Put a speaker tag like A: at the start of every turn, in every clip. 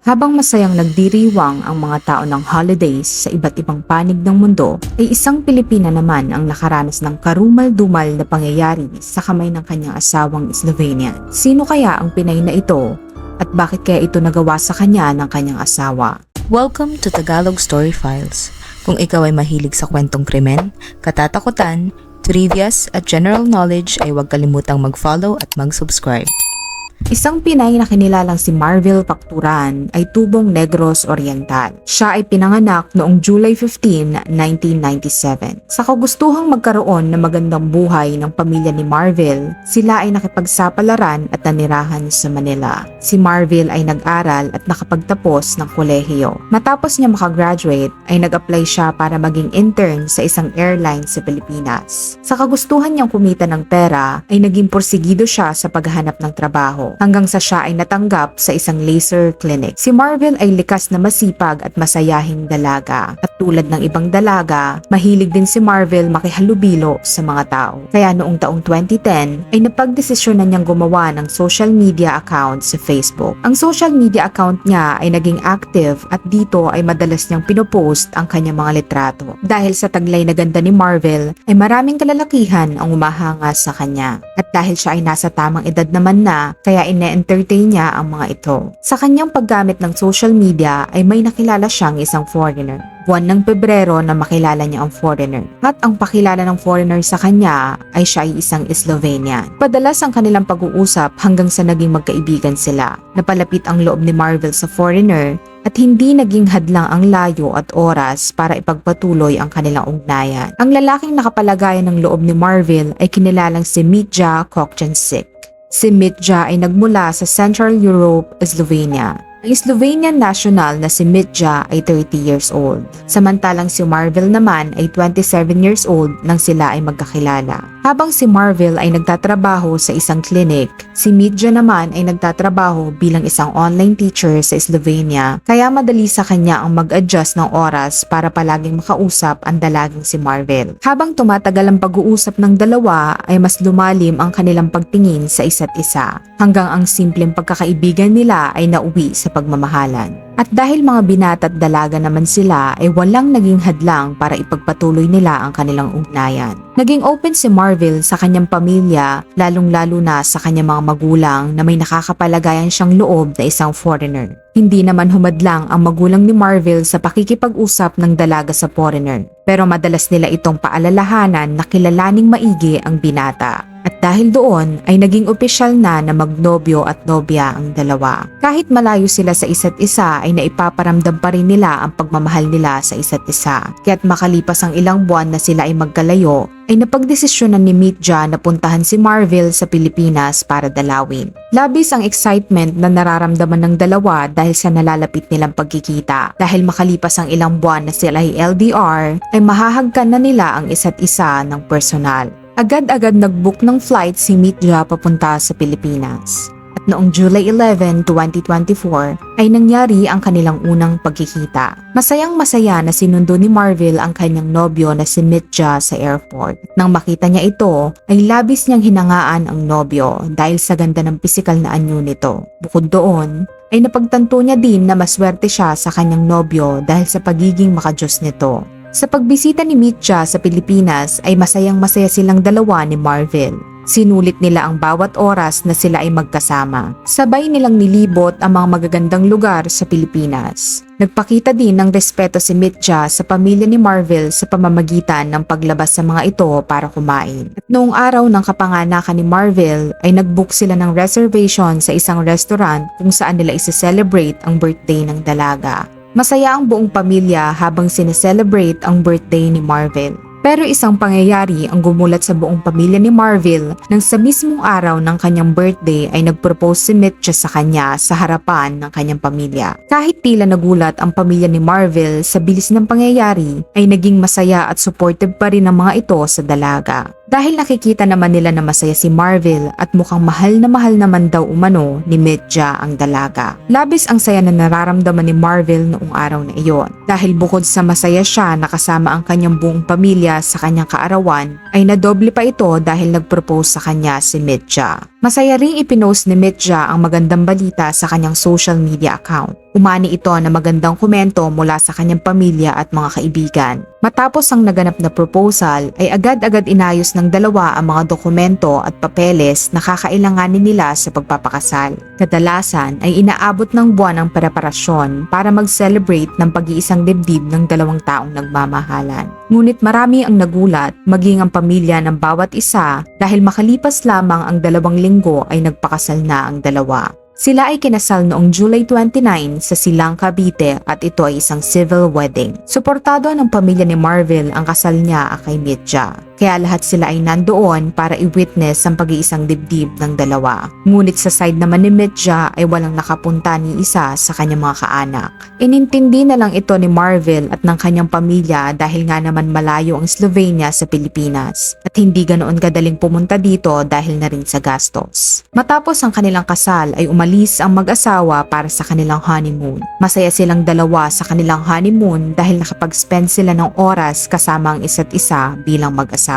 A: Habang masayang nagdiriwang ang mga tao ng holidays sa iba't ibang panig ng mundo, ay isang Pilipina naman ang nakaranas ng karumal-dumal na pangyayari sa kamay ng kanyang asawang Slovenian. Sino kaya ang Pinay na ito at bakit kaya ito nagawa sa kanya ng kanyang asawa?
B: Welcome to Tagalog Story Files. Kung ikaw ay mahilig sa kwentong krimen, katatakutan, trivias at general knowledge ay huwag kalimutang mag-follow at mag-subscribe.
A: Isang Pinay na kinilalang si Marvel Pacturan ay tubong Negros Oriental. Siya ay pinanganak noong July 15, 1997. Sa kagustuhang magkaroon ng magandang buhay ng pamilya ni Marvel, sila ay nakipagsapalaran at nanirahan sa Manila. Si Marvel ay nag-aral at nakapagtapos ng kolehiyo. Matapos niya makagraduate, ay nag-apply siya para maging intern sa isang airline sa Pilipinas. Sa kagustuhan niyang kumita ng pera, ay naging porsigido siya sa paghahanap ng trabaho hanggang sa siya ay natanggap sa isang laser clinic. Si Marvel ay likas na masipag at masayahing dalaga. At tulad ng ibang dalaga, mahilig din si Marvel makihalubilo sa mga tao. Kaya noong taong 2010 ay napagdesisyonan niyang gumawa ng social media account sa Facebook. Ang social media account niya ay naging active at dito ay madalas niyang pinopost ang kanyang mga litrato. Dahil sa taglay na ganda ni Marvel ay maraming kalalakihan ang umahanga sa kanya. At dahil siya ay nasa tamang edad naman na, kaya ine-entertain niya ang mga ito. Sa kanyang paggamit ng social media ay may nakilala siyang isang foreigner. Buwan ng Pebrero na makilala niya ang foreigner. At ang pakilala ng foreigner sa kanya ay siya ay isang Slovenian. Padalas ang kanilang pag-uusap hanggang sa naging magkaibigan sila. Napalapit ang loob ni Marvel sa foreigner at hindi naging hadlang ang layo at oras para ipagpatuloy ang kanilang ugnayan. Ang lalaking nakapalagayan ng loob ni Marvel ay kinilalang si Mitja Kokchansik. Si Mitja ay nagmula sa Central Europe, Slovenia. Ang Slovenian national na si Mitja ay 30 years old. Samantalang si Marvel naman ay 27 years old nang sila ay magkakilala. Habang si Marvel ay nagtatrabaho sa isang clinic, si Mitja naman ay nagtatrabaho bilang isang online teacher sa Slovenia kaya madali sa kanya ang mag-adjust ng oras para palaging makausap ang dalagang si Marvel. Habang tumatagal ang pag-uusap ng dalawa ay mas lumalim ang kanilang pagtingin sa isa't isa hanggang ang simpleng pagkakaibigan nila ay nauwi sa pagmamahalan. At dahil mga binata at dalaga naman sila ay walang naging hadlang para ipagpatuloy nila ang kanilang ugnayan. Naging open si Marvel sa kanyang pamilya, lalong-lalo na sa kanyang mga magulang na may nakakapalagayan siyang loob na isang foreigner. Hindi naman humadlang ang magulang ni Marvel sa pakikipag-usap ng dalaga sa foreigner. Pero madalas nila itong paalalahanan na kilalaning maigi ang binata. At dahil doon ay naging opisyal na na magnobyo at nobya ang dalawa. Kahit malayo sila sa isa't isa ay naipaparamdam pa rin nila ang pagmamahal nila sa isa't isa. Kaya't makalipas ang ilang buwan na sila ay magkalayo, ay napagdesisyonan ni Mitja na puntahan si Marvel sa Pilipinas para dalawin. Labis ang excitement na nararamdaman ng dalawa dahil sa nalalapit nilang pagkikita. Dahil makalipas ang ilang buwan na sila ay LDR, ay mahahagkan na nila ang isa't isa ng personal. Agad-agad nag-book ng flight si Mitja papunta sa Pilipinas. At noong July 11, 2024 ay nangyari ang kanilang unang pagkikita. Masayang masaya na sinundo ni Marvel ang kanyang nobyo na si Mitja sa airport. Nang makita niya ito, ay labis niyang hinangaan ang nobyo dahil sa ganda ng pisikal na anyo nito. Bukod doon, ay napagtanto niya din na maswerte siya sa kanyang nobyo dahil sa pagiging makajos nito. Sa pagbisita ni Mitja sa Pilipinas ay masayang masaya silang dalawa ni Marvel. Sinulit nila ang bawat oras na sila ay magkasama. Sabay nilang nilibot ang mga magagandang lugar sa Pilipinas. Nagpakita din ng respeto si Mitja sa pamilya ni Marvel sa pamamagitan ng paglabas sa mga ito para kumain. At noong araw ng kapanganakan ni Marvel ay nagbook sila ng reservation sa isang restaurant kung saan nila isi-celebrate ang birthday ng dalaga. Masaya ang buong pamilya habang sineselebrate ang birthday ni Marvel. Pero isang pangyayari ang gumulat sa buong pamilya ni Marvel nang sa mismong araw ng kanyang birthday ay nagpropose si Mitcha sa kanya sa harapan ng kanyang pamilya. Kahit tila nagulat ang pamilya ni Marvel sa bilis ng pangyayari, ay naging masaya at supportive pa rin ang mga ito sa dalaga. Dahil nakikita naman nila na masaya si Marvel at mukhang mahal na mahal naman daw umano ni Medja ang dalaga. Labis ang saya na nararamdaman ni Marvel noong araw na iyon. Dahil bukod sa masaya siya na kasama ang kanyang buong pamilya sa kanyang kaarawan, ay nadoble pa ito dahil nag-propose sa kanya si Medja. Masaya ring ipinost ni Medja ang magandang balita sa kanyang social media account. Umani ito na magandang komento mula sa kanyang pamilya at mga kaibigan. Matapos ang naganap na proposal ay agad-agad inayos ng dalawa ang mga dokumento at papeles na kakailanganin nila sa pagpapakasal. Kadalasan ay inaabot ng buwan ang preparasyon para mag-celebrate ng pag-iisang dibdib ng dalawang taong nagmamahalan. Ngunit marami ang nagulat maging ang pamilya ng bawat isa dahil makalipas lamang ang dalawang linggo ay nagpakasal na ang dalawa. Sila ay kinasal noong July 29 sa Silang Cavite at ito ay isang civil wedding. Suportado ng pamilya ni Marvel ang kasal niya kay Mitja. Kaya lahat sila ay nandoon para i-witness ang pag-iisang dibdib ng dalawa. Ngunit sa side naman ni Mitja ay walang nakapunta ni isa sa kanyang mga kaanak. Inintindi na lang ito ni Marvel at ng kanyang pamilya dahil nga naman malayo ang Slovenia sa Pilipinas at hindi ganoon kadaling pumunta dito dahil na rin sa gastos. Matapos ang kanilang kasal ay umalis ang mag-asawa para sa kanilang honeymoon. Masaya silang dalawa sa kanilang honeymoon dahil nakapag-spend sila ng oras kasama ang isa't isa bilang mag-asawa.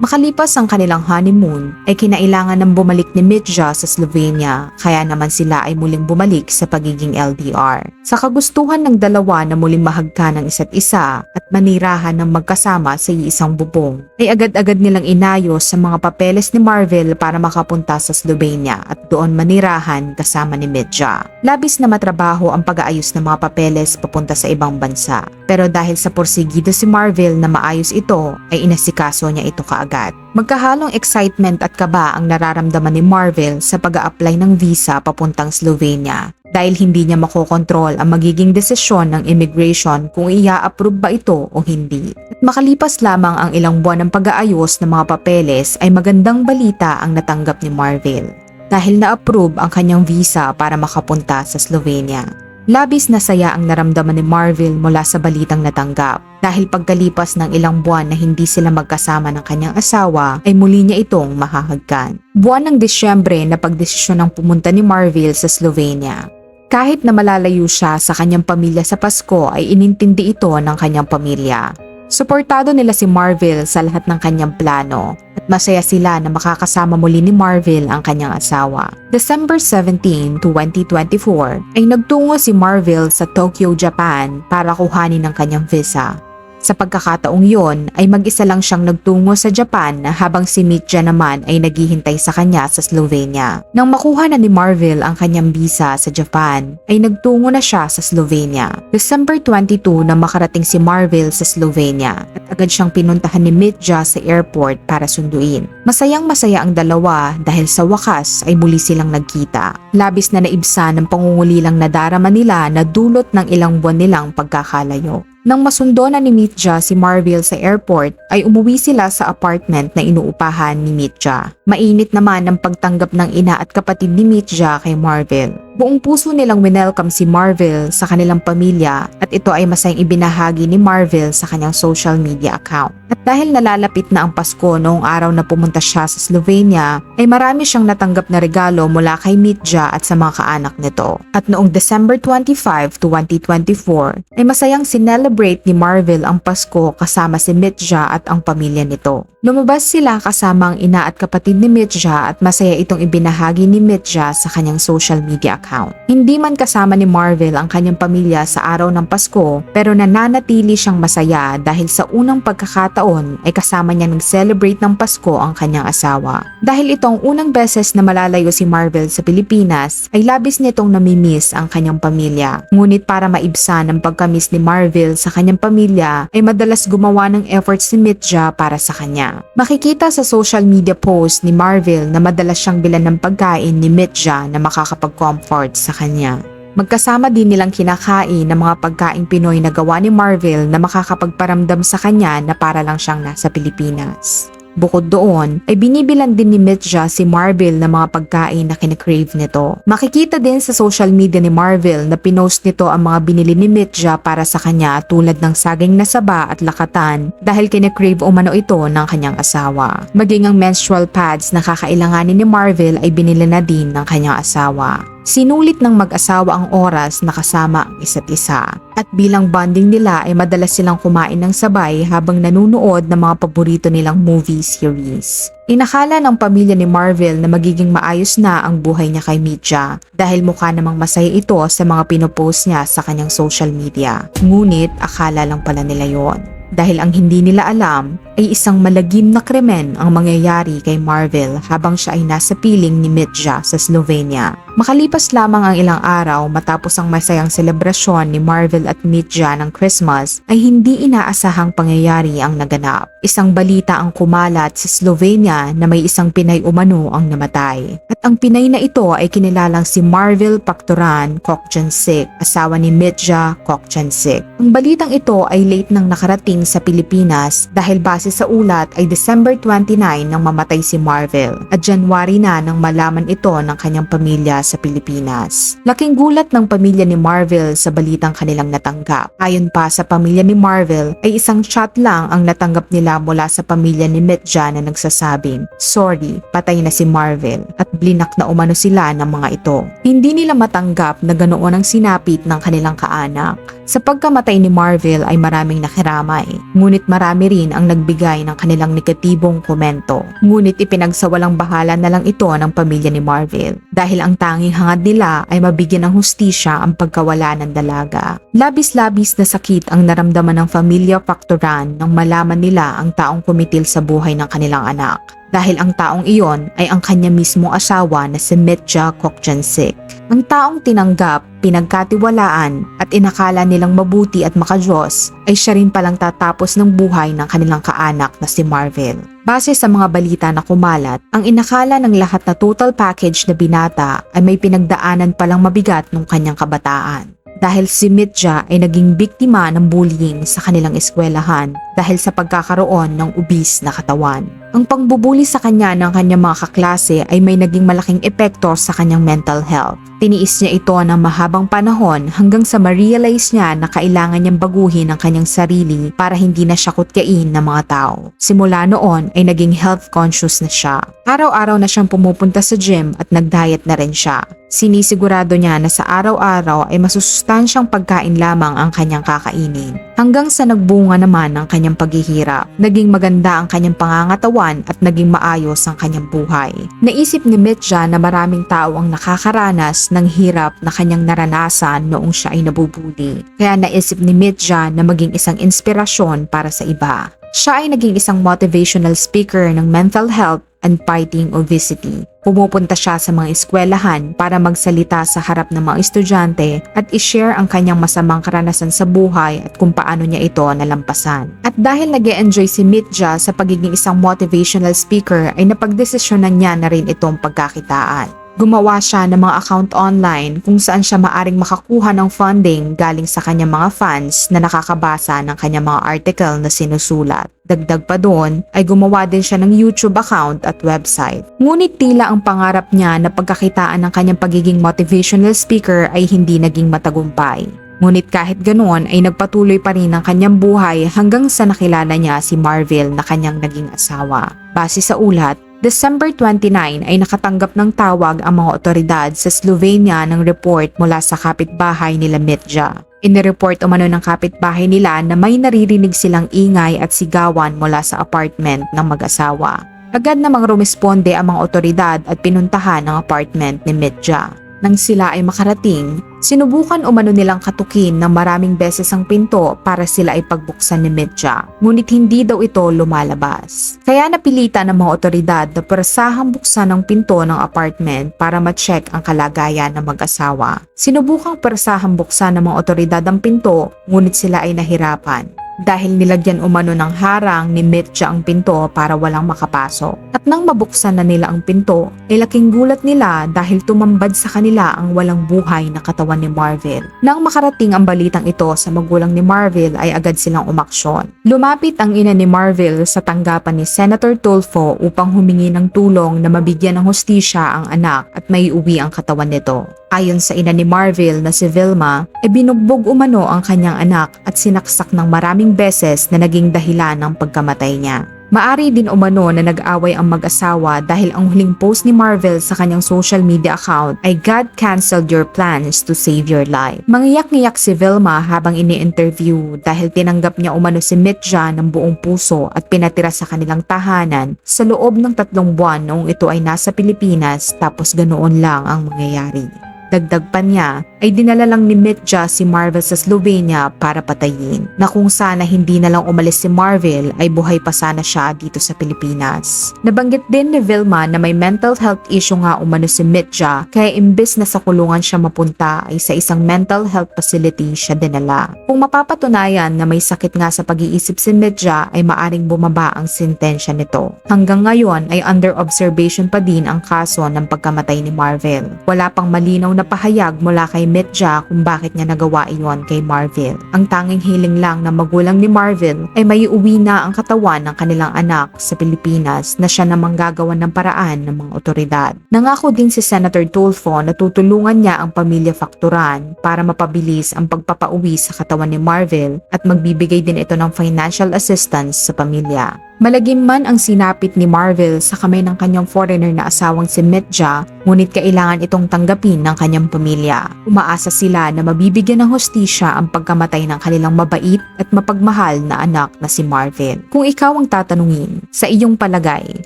A: Makalipas ang kanilang honeymoon ay kinailangan ng bumalik ni Mitja sa Slovenia kaya naman sila ay muling bumalik sa pagiging LDR. Sa kagustuhan ng dalawa na muling mahagka ng isa't isa at manirahan ng magkasama sa iisang bubong ay agad-agad nilang inayos sa mga papeles ni Marvel para makapunta sa Slovenia at doon manirahan kasama ni Mitja. Labis na matrabaho ang pag-aayos ng mga papeles papunta sa ibang bansa. Pero dahil sa porsigido si Marvel na maayos ito ay inasikaso niya ito kaagad. Magkahalong excitement at kaba ang nararamdaman ni Marvel sa pag apply ng visa papuntang Slovenia dahil hindi niya makokontrol ang magiging desisyon ng immigration kung ia-approve ba ito o hindi. At makalipas lamang ang ilang buwan ng pag-aayos ng mga papeles ay magandang balita ang natanggap ni Marvel dahil na-approve ang kanyang visa para makapunta sa Slovenia. Labis na saya ang naramdaman ni Marvel mula sa balitang natanggap dahil pagkalipas ng ilang buwan na hindi sila magkasama ng kanyang asawa ay muli niya itong mahahagkan. Buwan ng Disyembre na pagdesisyon ng pumunta ni Marvel sa Slovenia. Kahit na malalayo siya sa kanyang pamilya sa Pasko ay inintindi ito ng kanyang pamilya. Suportado nila si Marvel sa lahat ng kanyang plano at masaya sila na makakasama muli ni Marvel ang kanyang asawa. December 17, 2024 ay nagtungo si Marvel sa Tokyo, Japan para kuhanin ang kanyang visa. Sa pagkakataong yon ay mag-isa lang siyang nagtungo sa Japan habang si Mitja naman ay naghihintay sa kanya sa Slovenia. Nang makuha na ni Marvel ang kanyang visa sa Japan, ay nagtungo na siya sa Slovenia. December 22 na makarating si Marvel sa Slovenia at agad siyang pinuntahan ni Mitja sa airport para sunduin. Masayang masaya ang dalawa dahil sa wakas ay muli silang nagkita. Labis na naibsa ng pangungulilang nadarama nila na dulot ng ilang buwan nilang pagkakalayo. Nang masundo na ni Mitja si Marvel sa airport, ay umuwi sila sa apartment na inuupahan ni Mitja. Mainit naman ang pagtanggap ng ina at kapatid ni Mitja kay Marvel. Buong puso nilang winelcome si Marvel sa kanilang pamilya at ito ay masayang ibinahagi ni Marvel sa kanyang social media account. At dahil nalalapit na ang Pasko noong araw na pumunta siya sa Slovenia, ay marami siyang natanggap na regalo mula kay Mitja at sa mga kaanak nito. At noong December 25, 2024, ay masayang sinelebrate ni Marvel ang Pasko kasama si Mitja at ang pamilya nito. Lumabas sila kasama ang ina at kapatid ni Mitja at masaya itong ibinahagi ni Mitja sa kanyang social media account. Hindi man kasama ni Marvel ang kanyang pamilya sa araw ng Pasko pero nananatili siyang masaya dahil sa unang pagkakataon ay kasama niya nag-celebrate ng Pasko ang kanyang asawa. Dahil ito ang unang beses na malalayo si Marvel sa Pilipinas ay labis nitong namimiss ang kanyang pamilya. Ngunit para maibsan ang pagkamiss ni Marvel sa kanyang pamilya ay madalas gumawa ng efforts si Mitja para sa kanya. Makikita sa social media post ni Marvel na madalas siyang bilan ng pagkain ni Mitja na makakapag-comfort sa kanya. Magkasama din nilang kinakain ng mga pagkaing Pinoy na gawa ni Marvel na makakapagparamdam sa kanya na para lang siyang nasa Pilipinas. Bukod doon, ay binibilan din ni Mitja si Marvel ng mga pagkain na kinikrave nito. Makikita din sa social media ni Marvel na pinost nito ang mga binili ni Mitja para sa kanya tulad ng saging na saba at lakatan dahil kinikrave umano ito ng kanyang asawa. Maging ang menstrual pads na kakailanganin ni Marvel ay binili na din ng kanyang asawa. Sinulit ng mag-asawa ang oras na kasama ang isa't isa. At bilang bonding nila ay madalas silang kumain ng sabay habang nanunood ng mga paborito nilang movie series. Inakala ng pamilya ni Marvel na magiging maayos na ang buhay niya kay Mitja dahil mukha namang masaya ito sa mga pinopost niya sa kanyang social media. Ngunit akala lang pala nila yon. Dahil ang hindi nila alam ay isang malagim na krimen ang mangyayari kay Marvel habang siya ay nasa piling ni Mitja sa Slovenia. Makalipas lamang ang ilang araw matapos ang masayang selebrasyon ni Marvel at Mitja ng Christmas ay hindi inaasahang pangyayari ang naganap. Isang balita ang kumalat sa Slovenia na may isang Pinay umano ang namatay. At ang Pinay na ito ay kinilalang si Marvel Pacturan Kokjansik, asawa ni Mitja Kokjansik. Ang balitang ito ay late nang nakarating sa Pilipinas dahil base sa ulat ay December 29 nang mamatay si Marvel at January na nang malaman ito ng kanyang pamilya sa Pilipinas. Laking gulat ng pamilya ni Marvel sa balitang kanilang natanggap. Ayon pa sa pamilya ni Marvel ay isang chat lang ang natanggap nila mula sa pamilya ni Mitja na nagsasabing, Sorry, patay na si Marvel at blinak na umano sila ng mga ito. Hindi nila matanggap na ganoon ang sinapit ng kanilang kaanak. Sa pagkamatay ni Marvel ay maraming nakiramay, ngunit marami rin ang nagbigay ng kanilang negatibong komento. Ngunit ipinagsawalang bahala na lang ito ng pamilya ni Marvel dahil ang tanging hangad nila ay mabigyan ng hustisya ang pagkawala ng dalaga. Labis-labis na sakit ang naramdaman ng pamilya Factoran nang malaman nila ang taong kumitil sa buhay ng kanilang anak dahil ang taong iyon ay ang kanya mismong asawa na si Mitja Kokjansik. Ang taong tinanggap, pinagkatiwalaan at inakala nilang mabuti at makajos ay siya rin palang tatapos ng buhay ng kanilang kaanak na si Marvel. Base sa mga balita na kumalat, ang inakala ng lahat na total package na binata ay may pinagdaanan palang mabigat nung kanyang kabataan dahil si Mitja ay naging biktima ng bullying sa kanilang eskwelahan dahil sa pagkakaroon ng ubis na katawan. Ang pangbubuli sa kanya ng kanyang mga kaklase ay may naging malaking epekto sa kanyang mental health. Tiniis niya ito ng mahabang panahon hanggang sa ma-realize niya na kailangan niyang baguhin ang kanyang sarili para hindi na siya kutyain ng mga tao. Simula noon ay naging health conscious na siya. Araw-araw na siyang pumupunta sa gym at nag-diet na rin siya. Sinisigurado niya na sa araw-araw ay masusustansyang pagkain lamang ang kanyang kakainin. Hanggang sa nagbunga naman ang kanyang paghihirap. Naging maganda ang kanyang pangangatawan at naging maayos ang kanyang buhay. Naisip ni Mitja na maraming tao ang nakakaranas ng hirap na kanyang naranasan noong siya ay nabubuli. Kaya naisip ni Mitja na maging isang inspirasyon para sa iba. Siya ay naging isang motivational speaker ng mental health and fighting obesity. Pumupunta siya sa mga eskwelahan para magsalita sa harap ng mga estudyante at i-share ang kanyang masamang karanasan sa buhay at kung paano niya ito nalampasan. At dahil nag enjoy si Mitja sa pagiging isang motivational speaker ay napagdesisyonan niya na rin itong pagkakitaan. Gumawa siya ng mga account online kung saan siya maaring makakuha ng funding galing sa kanyang mga fans na nakakabasa ng kanyang mga article na sinusulat. Dagdag pa doon ay gumawa din siya ng YouTube account at website. Ngunit tila ang pangarap niya na pagkakitaan ng kanyang pagiging motivational speaker ay hindi naging matagumpay. Ngunit kahit ganoon ay nagpatuloy pa rin ang kanyang buhay hanggang sa nakilala niya si Marvel na kanyang naging asawa. Base sa ulat, December 29 ay nakatanggap ng tawag ang mga otoridad sa Slovenia ng report mula sa kapitbahay nila Mitja. Inireport umano ng kapitbahay nila na may naririnig silang ingay at sigawan mula sa apartment ng mag-asawa. Agad namang rumesponde ang mga otoridad at pinuntahan ang apartment ni Mitja. Nang sila ay makarating, sinubukan umano nilang katukin ng maraming beses ang pinto para sila ay pagbuksan ni Mitja. Ngunit hindi daw ito lumalabas. Kaya napilitan ng mga otoridad na persahang buksan ang pinto ng apartment para ma-check ang kalagayan ng mag-asawa. Sinubukang persahang buksan ng mga otoridad ang pinto, ngunit sila ay nahirapan. Dahil nilagyan umano ng harang ni Mitja ang pinto para walang makapasok. At nang mabuksan na nila ang pinto, ay laking gulat nila dahil tumambad sa kanila ang walang buhay na katawan ni Marvel. Nang makarating ang balitang ito sa magulang ni Marvel ay agad silang umaksyon. Lumapit ang ina ni Marvel sa tanggapan ni Senator Tulfo upang humingi ng tulong na mabigyan ng hustisya ang anak at may uwi ang katawan nito. Ayon sa ina ni Marvel na si Vilma, e binugbog umano ang kanyang anak at sinaksak ng maraming beses na naging dahilan ng pagkamatay niya. Maari din umano na nag-away ang mag-asawa dahil ang huling post ni Marvel sa kanyang social media account ay God canceled your plans to save your life. Mangiyak-ngiyak si Vilma habang ini-interview dahil tinanggap niya umano si Mitja ng buong puso at pinatira sa kanilang tahanan sa loob ng tatlong buwan noong ito ay nasa Pilipinas tapos ganoon lang ang mangyayari. Dagdag pa niya ay dinala lang ni Mitja si Marvel sa Slovenia para patayin na kung sana hindi na lang umalis si Marvel ay buhay pa sana siya dito sa Pilipinas. Nabanggit din ni Vilma na may mental health issue nga umano si Mitja kaya imbes na sa kulungan siya mapunta ay sa isang mental health facility siya dinala. Kung mapapatunayan na may sakit nga sa pag-iisip si Mitja ay maaring bumaba ang sentensya nito. Hanggang ngayon ay under observation pa din ang kaso ng pagkamatay ni Marvel. Wala pang malinaw na pahayag mula kay Mitja kung bakit niya nagawa iyon kay Marvel. Ang tanging hiling lang ng magulang ni Marvel ay may uwi na ang katawan ng kanilang anak sa Pilipinas na siya namang gagawan ng paraan ng mga otoridad. Nangako din si Senator Tulfo na tutulungan niya ang pamilya Facturan para mapabilis ang pagpapauwi sa katawan ni Marvel at magbibigay din ito ng financial assistance sa pamilya. Malagim man ang sinapit ni Marvel sa kamay ng kanyang foreigner na asawang si Mitja, ngunit kailangan itong tanggapin ng kanyang pamilya. Umaasa sila na mabibigyan ng hostisya ang pagkamatay ng kanilang mabait at mapagmahal na anak na si Marvel. Kung ikaw ang tatanungin, sa iyong palagay,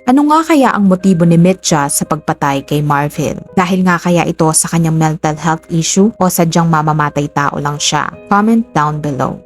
A: ano nga kaya ang motibo ni Mitja sa pagpatay kay Marvel? Dahil nga kaya ito sa kanyang mental health issue o sadyang mamamatay tao lang siya? Comment down below.